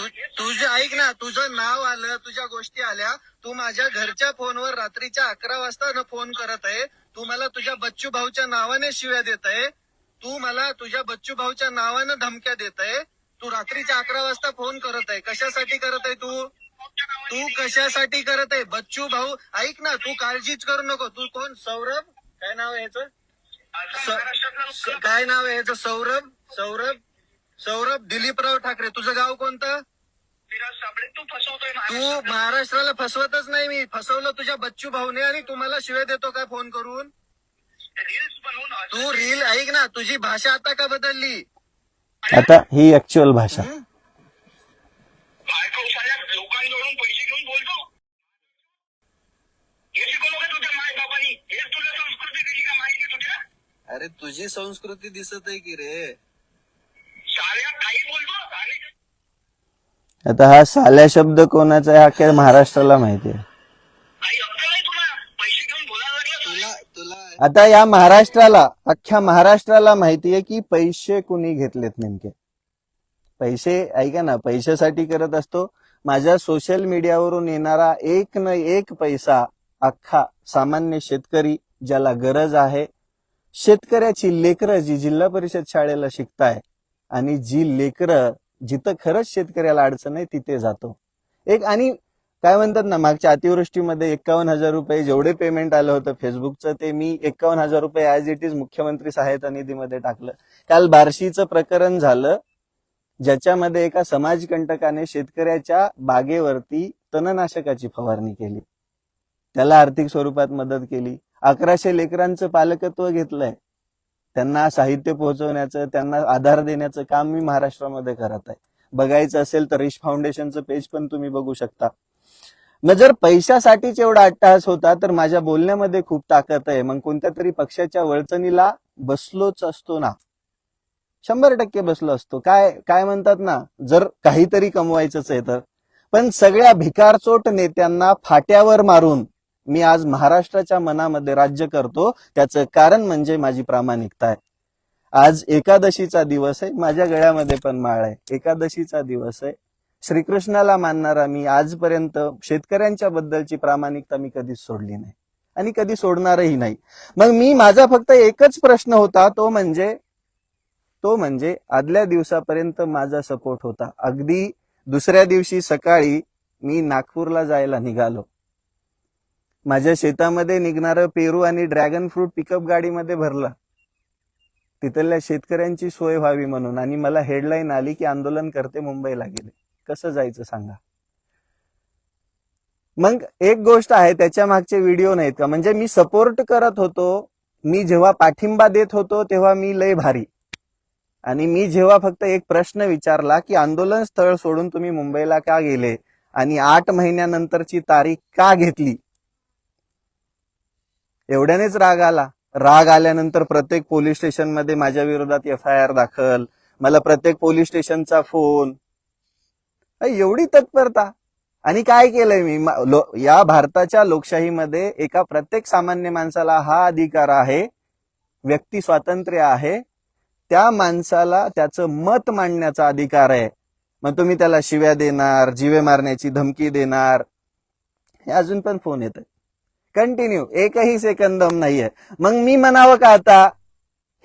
तुझं ऐक ना तुझं नाव आलं तुझ्या गोष्टी आल्या तू माझ्या घरच्या फोनवर रात्रीच्या अकरा वाजता न फोन करत आहे. तू मला तुझ्या बच्चू भाऊच्या नावाने शिव्या देत आहे. तू मला तुझ्या बच्चू भाऊच्या नावानं धमक्या देत आहे. तू रात्रीच्या अकरा वाजता फोन करत आहे. कशासाठी करत आहे तू? तू कशासाठी करत आहे? बच्चू भाऊ ऐक ना तू काळजीच करू नको. तू कोण? सौरभ? काय नाव आहे याचं काय नाव आहे याचं सौरभ? सौरभ? सौरभ दिलीपराव ठाकरे तुझं गाव कोणतं? तू फसवतोय तू महाराष्ट्राला फसवतच नाही मी. फसवलं तुझ्या बच्चू भाऊने आणि तुम्हाला शिवाय देतो काय फोन करून? रील्स बनवून तू रील ऐक ना तुझी भाषा आता का बदलली? आता ही ऍक्च्युअल भाषा. हं? बायको साऱ्या लोकांकडून पैसे घेऊन बोलतो. हे शिकवलं का तुझ्या माय बाबांनी हेच तुला संस्कृती दिली का माहिती तुझ्या? अरे तुझी संस्कृती दिसत आहे की रे साऱ्या काही बोलतो आणि आता हा साल्या शब्द कोणाचा आहे काय महाराष्ट्राला माहिती आहे. आता या महाराष्ट्राला अख्ख्या महाराष्ट्राला माहिती आहे की पैसे कुणी घेतलेत नेमके? पैसे ऐका ना पैशासाठी करत असतो. माझ्या सोशल मीडियावरून येणारा एक न एक पैसा अख्खा सामान्य शेतकरी ज्याला गरज आहे शेतकऱ्याची लेकरं जी जिल्हा परिषद शाळेला शिकताय आणि जी लेकरं जिथं खरंच शेतकऱ्याला अडचण आहे तिथे जातो. एक आणि काय म्हणतात ना मागच्या अतिवृष्टीमध्ये एकावन्न हजार रुपये जेवढे पेमेंट आलं होतं फेसबुकचं ते मी एकावन्न हजार रुपये ऍज इट इज मुख्यमंत्री सहायता निधीमध्ये टाकलं. काल बार्शीचं प्रकरण झालं ज्याच्यामध्ये एका समाजकंटकाने शेतकऱ्याच्या बागेवरती तणनाशकाची फवारणी केली. त्याला आर्थिक स्वरूपात मदत केली. अकराशे लेकरांचं पालकत्व घेतलंय. त्यांना साहित्य पोहोचवण्याचं त्यांना आधार देण्याचं काम मी महाराष्ट्रामध्ये करत आहे. बघायचं असेल तर रिश फाउंडेशनचं पेज पण तुम्ही बघू शकता. मग जर पैशासाठीच एवढा अट्टहास होता तर माझ्या बोलण्यामध्ये खूप ताकद आहे. मग कोणत्या तरी पक्षाच्या वळचणीला बसलोच असतो ना. शंभर टक्के बसलो असतो. काय काय म्हणतात ना जर काहीतरी कमवायचंच आहे तर. पण सगळ्या भिकारचोट नेत्यांना फाट्यावर मारून मी आज महाराष्ट्राच्या मनामध्ये राज्य करतो. त्याचं कारण म्हणजे माझी प्रामाणिकता आहे. आज एकादशीचा दिवस आहे. माझ्या गळ्यामध्ये पण माळ आहे. एकादशीचा दिवस आहे. श्रीकृष्णाला मानणारा मी आजपर्यंत शेतकऱ्यांच्या बद्दलची प्रामाणिकता मी कधीच सोडली नाही. आणि कधी सोडणारही नाही. मग मी माझा फक्त एकच प्रश्न होता तो म्हणजे तो म्हणजे आदल्या दिवसापर्यंत माझा सपोर्ट होता. अगदी दुसऱ्या दिवशी सकाळी मी नागपूरला जायला निघालो. माझ्या शेतामध्ये निघणारं पेरू आणि ड्रॅगन फ्रूट पिकअप गाडीमध्ये भरलं. तिथल्या शेतकऱ्यांची सोय व्हावी म्हणून आणि मला हेडलाईन आली की आंदोलन करते मुंबईला गेले. कसं जायचं सांगा? मग एक गोष्ट आहे त्याच्या मागचे व्हिडिओ नाहीत का? म्हणजे मी सपोर्ट करत होतो. मी जेव्हा पाठिंबा देत होतो तेव्हा मी लय भारी. आणि मी जेव्हा फक्त एक प्रश्न विचारला की आंदोलन स्थळ सोडून तुम्ही मुंबईला का गेले? आणि आठ महिन्यानंतरची तारीख का घेतली? एवढ्यानेच राग आला. राग आल्यानंतर प्रत्येक पोलीस स्टेशनमध्ये माझ्या विरोधात एफ आय आर दाखल. मला प्रत्येक पोलीस स्टेशनचा फोन. एवढी तत्परता. आणि काय केलंय मी? लो- या भारताच्या लोकशाहीमध्ये एका प्रत्येक सामान्य माणसाला हा अधिकार आहे. व्यक्ती स्वातंत्र्य आहे. त्या माणसाला त्याचं मत मांडण्याचा अधिकार आहे. मग तुम्ही त्याला शिव्या देणार जीवे मारण्याची धमकी देणार. हे अजून पण फोन येत कंटिन्यू एकही सेकंदम नाहीये. मग मी म्हणावं का आता?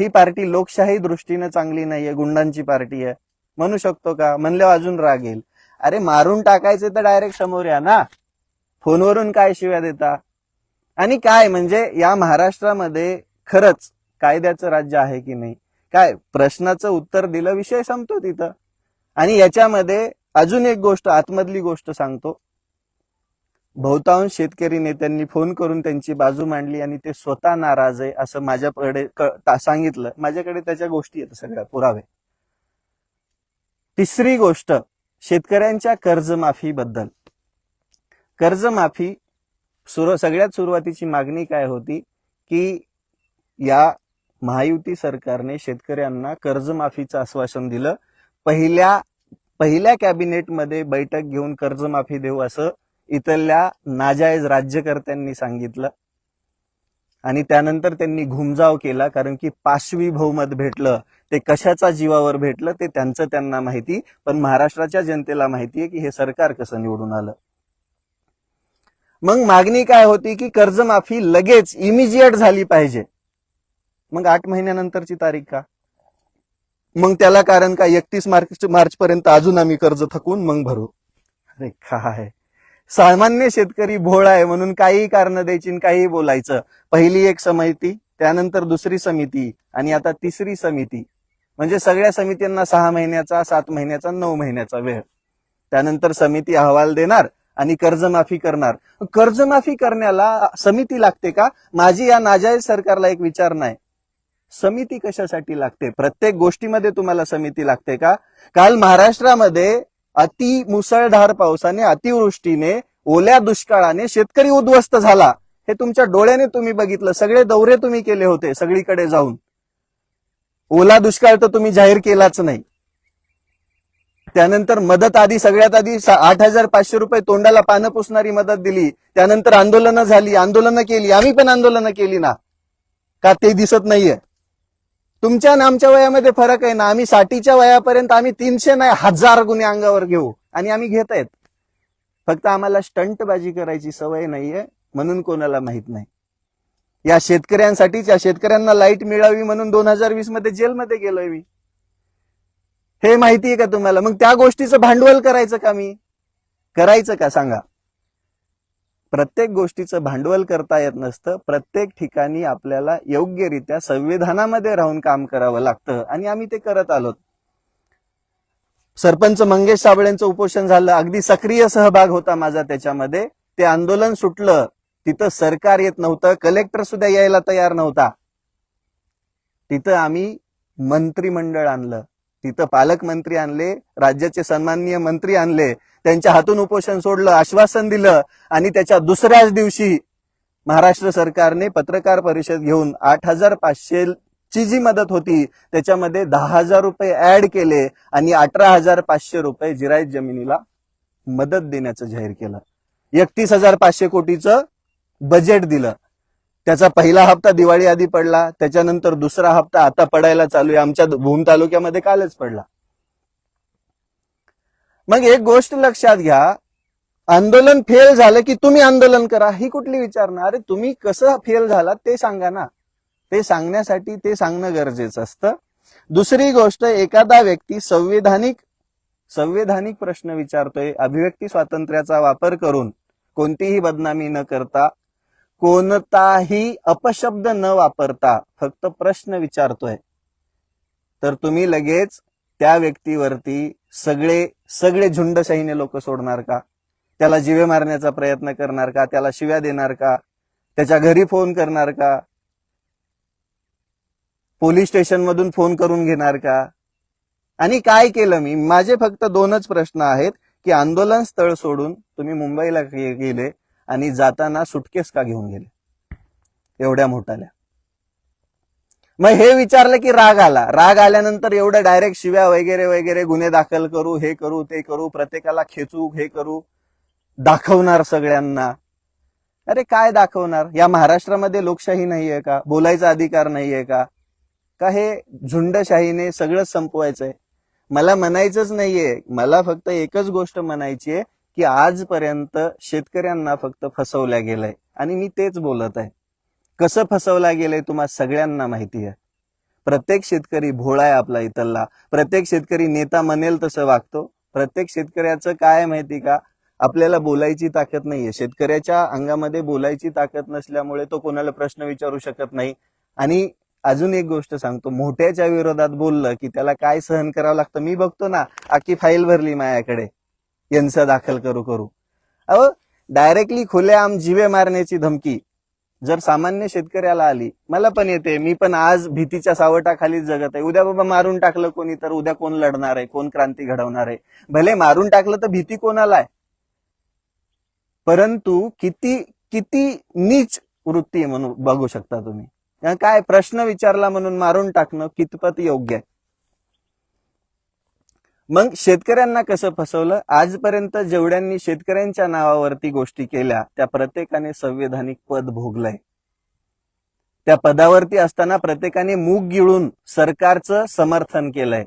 ही पार्टी लोकशाही दृष्टीने चांगली नाहीये. गुंडांची पार्टी आहे. म्हणू शकतो का? म्हणल्यावर अजून राग येईल. अरे मारून टाकायचे तर डायरेक्ट समोर या ना. फोनवरून काय शिव्या देता? आणि काय? म्हणजे या महाराष्ट्रामध्ये खरंच कायद्याचं राज्य आहे की नाही? काय? प्रश्नाचं उत्तर दिलं विषय संपतो तिथं. आणि याच्यामध्ये अजून एक गोष्ट आतमधली गोष्ट सांगतो. बहुतांश शेतकरी नेत्यांनी फोन करून त्यांची बाजू मांडली आणि ते स्वतः नाराज आहे असं माझ्याकडे सांगितलं. माझ्याकडे त्याच्या गोष्टी आहेत सगळ्या पुरावे. तिसरी गोष्ट शेतकऱ्यांच्या कर्जमाफीबद्दल. कर्जमाफी सुर सगळ्यात सुरुवातीची मागणी काय होती? की या महायुती सरकारने शेतकऱ्यांना कर्जमाफीचं आश्वासन दिलं. पहिल्या पहिल्या कॅबिनेटमध्ये बैठक घेऊन कर्जमाफी देऊ असं इथल्या नाजायज राज्यकर्त्यांनी सांगितलं. आणि त्यानंतर त्यांनी घुमजाव केला कारण की पाशवी बहुमत भेटलं. ते कशाचा जीवावर भेटलं ते त्यांचं त्यांना माहिती. पण महाराष्ट्राच्या जनतेला माहिती आहे की हे सरकार कसं निवडून आलं. मग मागणी काय होती की कर्जमाफी लगेच इमिजिएट झाली पाहिजे. मग आठ महिन्यानंतरची तारीख का? मग त्याला कारण का एकतीस मार्च मार्च पर्यंत अजून आम्ही कर्ज थकून मग भरू? अरे काय? सामान्य शेतकरी भोळ आहे म्हणून काही कारण द्यायची आणि काही बोलायचं. पहिली एक समिती त्यानंतर दुसरी समिती आणि आता तिसरी समिती. म्हणजे सगळ्या समित्यांना सहा महिन्याचा सात महिन्याचा नऊ महिन्याचा वेळ. त्यानंतर समिती अहवाल देणार आणि कर्जमाफी करणार. कर्जमाफी करण्याला समिती लागते का? माझी या नाजायज सरकारला एक विचार नाही. समिती कशासाठी लागते? प्रत्येक गोष्टीमध्ये तुम्हाला समिती लागते का? काल महाराष्ट्रामध्ये अति मुसळधार पावसाने अतिवृष्टीने ओल्या दुष्काळाने शेतकरी उद्ध्वस्त झाला. हे तुमच्या डोळ्याने तुम्ही बघितलं. सगळे दौरे तुम्ही केले होते सगळीकडे जाऊन. ओला दुष्काळ तर तुम्ही जाहीर केलाच नाही. त्यानंतर मदत आधी सगळ्यात आधी आठ हजार पाचशे रुपये तोंडाला पानं पुसणारी मदत दिली. त्यानंतर आंदोलनं झाली. आंदोलनं केली. आम्ही पण आंदोलनं केली ना? का ते दिसत नाहीये? तुमच्या आणि आमच्या वयामध्ये फरक आहे ना. आम्ही साठीच्या वयापर्यंत आम्ही तीनशे नाही हजार गुन्हे अंगावर घेऊ. आणि आम्ही घेत आहेत. फक्त आम्हाला स्टंटबाजी करायची सवय नाहीये म्हणून कोणाला माहीत नाही. या शेतकऱ्यांसाठीच या शेतकऱ्यांना लाइट मिळावी म्हणून दोन हजार वीसमध्ये जेलमध्ये गेलोय मी. हे माहिती आहे का तुम्हाला? मग त्या गोष्टीचं भांडवल करायचं का मी? करायचं का? सांगा. प्रत्येक गोष्टीचं भांडवल करता येत नसतं. प्रत्येक ठिकाणी आपल्याला योग्यरित्या संविधानामध्ये राहून काम करावं लागतं आणि आम्ही ते करत आलो सरपंच मंगेश साबळेंचं उपोषण झालं. अगदी सक्रिय सहभाग होता माझा त्याच्यामध्ये. ते आंदोलन सुटलं. तिथं सरकार येत नव्हतं. कलेक्टर सुद्धा यायला तयार नव्हता. तिथं आम्ही मंत्रिमंडळ आणलं. तिथं पालकमंत्री आणले. राज्याचे सन्माननीय मंत्री आणले. त्यांच्या हातून उपोषण सोडलं आश्वासन दिलं आणि त्याच्या दुसऱ्याच दिवशी महाराष्ट्र सरकारने पत्रकार परिषद घेऊन आठ हजार पाचशे ची जी मदत होती त्याच्यामध्ये दहा हजार रुपये ऍड केले आणि अठरा हजार पाचशे रुपये जिरायत जमिनीला मदत देण्याचं जाहीर केलं. एकतीस हजार पाचशे कोटीचं बजेट दिलं. त्याचा पहिला हप्ता दिवाळी आधी पडला त्याच्यानंतर दुसरा हप्ता आता पडायला चालू आहे. आमच्या भूम तालुक्यामध्ये कालच पडला. मग एक गोष्ट लक्षात घ्या. आंदोलन फेल झालं की तुम्ही आंदोलन करा ही कुठली विचारणा? अरे तुम्ही कसं फेल झाला ते सांगा ना. ते सांगण्यासाठी ते सांगणं गरजेचं असतं. दुसरी गोष्ट एखादा व्यक्ती संविधानिक संवैधानिक प्रश्न विचारतोय अभिव्यक्ती स्वातंत्र्याचा वापर करून कोणतीही बदनामी न करता कोणताही अपशब्द न वापरता फक्त प्रश्न विचारतोय. तर तुम्ही लगेच त्या व्यक्तीवरती सगळे सगळे झुंडशाहीने लोक सोडणार का? त्याला जिवे मारण्याचा प्रयत्न करणार का? त्याला शिव्या देणार का? त्याच्या घरी फोन करणार का? पोलीस स्टेशन मधून फोन करून घेणार का? आणि काय केलं मी? माझे फक्त दोनच प्रश्न आहेत की आंदोलन स्थळ सोडून तुम्ही मुंबईला गेले आणि जाताना सुटकेस का घेऊन गेले? एवढ्या मोठाल्या. मग हे विचारलं की राग आला. राग आल्यानंतर एवढं डायरेक्ट शिव्या वगैरे वगैरे गुन्हे दाखल करू हे करू ते करू प्रत्येकाला खेचू हे करू दाखवणार सगळ्यांना. अरे काय दाखवणार? या महाराष्ट्रामध्ये लोकशाही नाहीये का? बोलायचा अधिकार नाहीये का? का हे झुंडशाहीने सगळं संपवायचंय? मला म्हणायचंच नाहीये. मला फक्त एकच गोष्ट म्हणायची आहे की आजपर्यंत शेतकऱ्यांना फक्त फसवल्या गेलंय. आणि मी तेच बोलत आहे. कसं फसवला गेलंय तुम्हा सगळ्यांना माहिती आहे. प्रत्येक शेतकरी भोळा आहे आपला इथला. प्रत्येक शेतकरी नेता म्हणेल तसं वागतो. प्रत्येक शेतकऱ्याचं काय माहिती का? आपल्याला बोलायची ताकद नाहीये. शेतकऱ्याच्या अंगामध्ये बोलायची ताकद नसल्यामुळे तो कोणाला प्रश्न विचारू शकत नाही. आणि अजून एक गोष्ट सांगतो. मोठ्याच्या विरोधात बोललं की त्याला काय सहन करावं लागतं? मी बघतो ना आखी फाईल भरली माझ्याकडे. यांचं दाखल करू करू. अहो डायरेक्टली खुलेआम जिवे मारण्याची धमकी. जर सामान्य शेतकऱ्याला आली मला पण येते मी पण आज भीतीच्या सावटाखालीच जगत आहे. उद्या बाबा मारून टाकलं कोणी तर उद्या कोण लढणार आहे? कोण क्रांती घडवणार आहे? भले मारून टाकलं तर भीती कोणाला आहे? परंतु किती किती नीच वृत्ती आहे म्हणून बघू शकता तुम्ही. काय प्रश्न विचारला म्हणून मारून टाकणं कितपत योग्य आहे? मग शेतकऱ्यांना कसं फसवलं? आजपर्यंत जेवढ्यांनी शेतकऱ्यांच्या नावावरती गोष्टी केल्या त्या प्रत्येकाने संविधानिक पद भोगलंय. त्या पदावरती असताना प्रत्येकाने मूग गिळून सरकारचं समर्थन केलंय.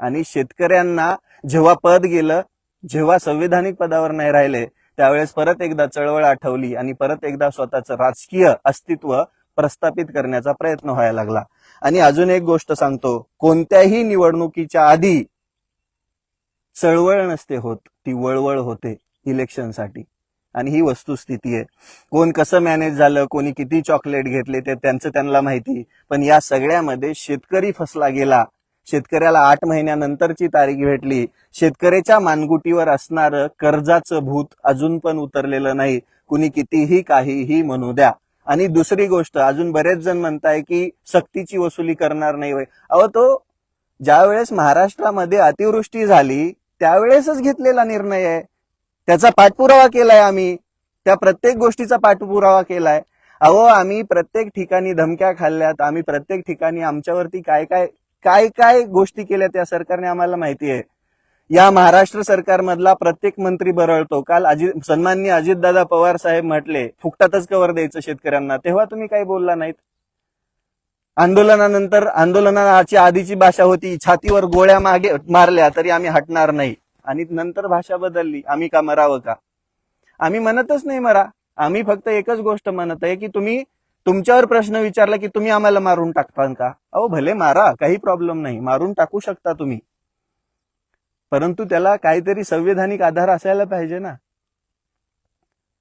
आणि शेतकऱ्यांना जेव्हा पद गेलं जेव्हा संविधानिक पदावर नाही राहिले त्यावेळेस परत एकदा चळवळ आठवली आणि परत एकदा स्वतःचं राजकीय अस्तित्व प्रस्थापित करण्याचा प्रयत्न व्हायला लागला. आणि अजून एक गोष्ट सांगतो कोणत्याही निवडणुकीच्या आधी चळवळ नसते होत ती वळवळ होते इलेक्शनसाठी आणि ही वस्तुस्थिती आहे. कोण कसं मॅनेज झालं कोणी किती चॉकलेट घेतले ते त्यांचं त्यांना माहिती पण या सगळ्यामध्ये शेतकरी फसला गेला. शेतकऱ्याला आठ महिन्यानंतरची तारीख भेटली. शेतकऱ्याच्या मानगुटीवर असणारं कर्जाचं भूत अजून पण उतरलेलं नाही. कुणी कितीही काहीही म्हणू द्या. आणि दुसरी गोष्ट अजून बरेच जण म्हणताय की सक्तीची वसुली करणार नाही अहो तो ज्यावेळेस महाराष्ट्रामध्ये अतिवृष्टी झाली त्यावेळेसच घेतलेला निर्णय आहे. त्याचा पाठपुरावा केलाय आम्ही. त्या प्रत्येक गोष्टीचा पाठपुरावा केलाय. अहो आम्ही प्रत्येक ठिकाणी धमक्या खाल्ल्यात. आम्ही प्रत्येक ठिकाणी आमच्यावरती काय काय काय काय गोष्टी केल्या त्या सरकारने आम्हाला माहिती आहे. या महाराष्ट्र सरकारमधला प्रत्येक मंत्री बरळतो. काल अजित सन्माननीय अजितदादा पवार साहेब म्हटले फुकटातच कवर द्यायचं शेतकऱ्यांना. तेव्हा तुम्ही काही बोलला नाहीत. आंदोलनानंतर आंदोलनाची आधीची भाषा होती छातीवर गोळ्या मागे मारल्या तरी आम्ही हटणार नाही. आणि नंतर भाषा बदलली आम्ही का मरावं का? आम्ही म्हणतच नाही मरा. आम्ही फक्त एकच गोष्ट म्हणत आहे की तुम्ही तुमच्यावर प्रश्न विचारला की तुम्ही आम्हाला मारून टाकता का? अहो भले मारा काही प्रॉब्लेम नाही. मारून टाकू शकता तुम्ही. परंतु त्याला काहीतरी संविधानिक आधार असायला पाहिजे ना.